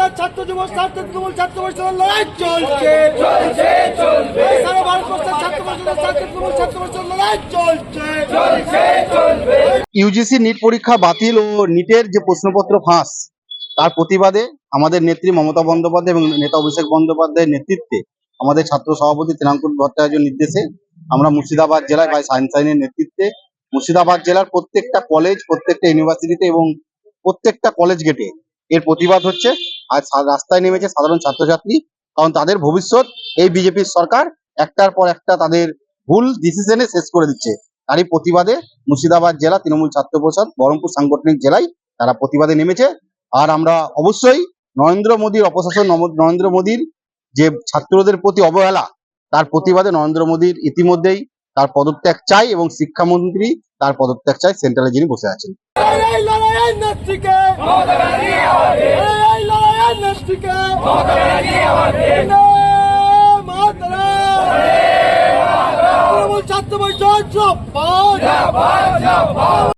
বাংলার ছাত্র যুব ছাত্র তৃণমূল ছাত্র পরিষদের লড়াই চলছে। সারা ভারতবর্ষের ছাত্র পরিষদের ছাত্র তৃণমূল ছাত্র পরিষদের লড়াই চলছে। ইউজিসি নিট পরীক্ষা বাতিল ও নিটের যে প্রশ্নপত্র ফাঁস তার প্রতিবাদে আমাদের নেত্রী মমতা বন্দ্যোপাধ্যায় এবং নেতা অভিষেক বন্দ্যোপাধ্যায়ের নেতৃত্বে আমাদের ছাত্র সভাপতি তৃণাঙ্কুর ভট্টাচার্যের নির্দেশে আমরা মুর্শিদাবাদ জেলায় ভাই সাইন্সাইনের নেতৃত্বে মুর্শিদাবাদ জেলার প্রত্যেকটা কলেজ প্রত্যেকটা ইউনিভার্সিটিতে এবং প্রত্যেকটা কলেজ গেটে এর প্রতিবাদ হচ্ছে। আজ রাস্তায় নেমেছে সাধারণ ছাত্রছাত্রী, কারণ তাদের ভবিষ্যৎ এই বিজেপির সরকার একটার পর একটা তাদের ভুল ডিসিশনে শেষ করে দিচ্ছে। তারই প্রতিবাদে মুর্শিদাবাদ জেলা তৃণমূল ছাত্র পরিষদ, বহরমপুর সাংগঠনিক জেলায় তারা প্রতিবাদে নেমেছে। আর আমরা অবশ্যই নরেন্দ্র মোদীর অপশাসন নরেন্দ্র মোদীর যে ছাত্রদের প্রতি অবহেলা, তার প্রতিবাদে নরেন্দ্র মোদীর ইতিমধ্যেই তার পদত্যাগ চাই এবং শিক্ষামন্ত্রী তার পদত্যাগ চাই, সেন্ট্রালে যিনি বসে আছেন।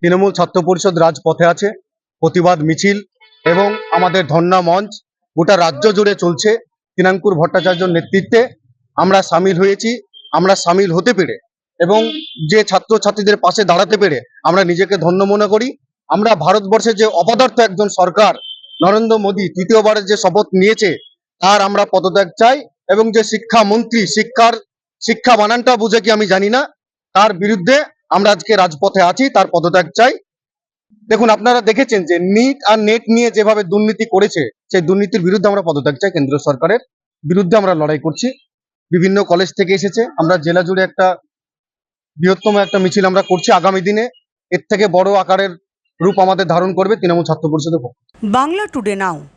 তৃণমূল ছাত্র পরিষদ রাজপথে আছে, প্রতিবাদ মিছিল এবং আমাদের ধর্ণা মঞ্চ, গোটা রাজ্য জুড়ে চলছে তিনাঙ্কুর ভট্টাচার্যর নেতৃত্বে। আমরা সামিল হয়েছি, আমরা সামিল হতে পেরে এবং যে ছাত্র ছাত্রীদের পাশে দাঁড়াতে পেরে আমরা নিজেকে ধন্য মনে করি। আমরা ভারতবর্ষের যে অপদার্থ একজন সরকার, নরেন্দ্র মোদী, তৃতীয়বারের যে শপথ নিয়েছে, তার আমরা পদত্যাগ চাই এবং যে শিক্ষামন্ত্রী, শিক্ষার, শিক্ষা বানানটা বুঝে কি আমি জানি না তার বিরুদ্ধে আমরা আজকে রাজপথে আছি, তার পদত্যাগ চাই। দেখুন, আপনারা দেখেছেন যে নিট আর নেট নিয়ে যেভাবে দুর্নীতি করেছে, সেই দুর্নীতির বিরুদ্ধে আমরা পদত্যাগ চাই কেন্দ্র সরকারের। বিরুদ্ধে আমরা লড়াই করছি। বিভিন্ন কলেজ থেকে এসেছে। আমরা জেলা জুড়ে একটা বৃহত্তম একটা মিছিল আমরা করছি আগামী দিনে। এর থেকে বড় আকারের রূপ আমাদের ধারণ করবে তৃণমূল ছাত্র পরিষদের বাংলা টুডে নাও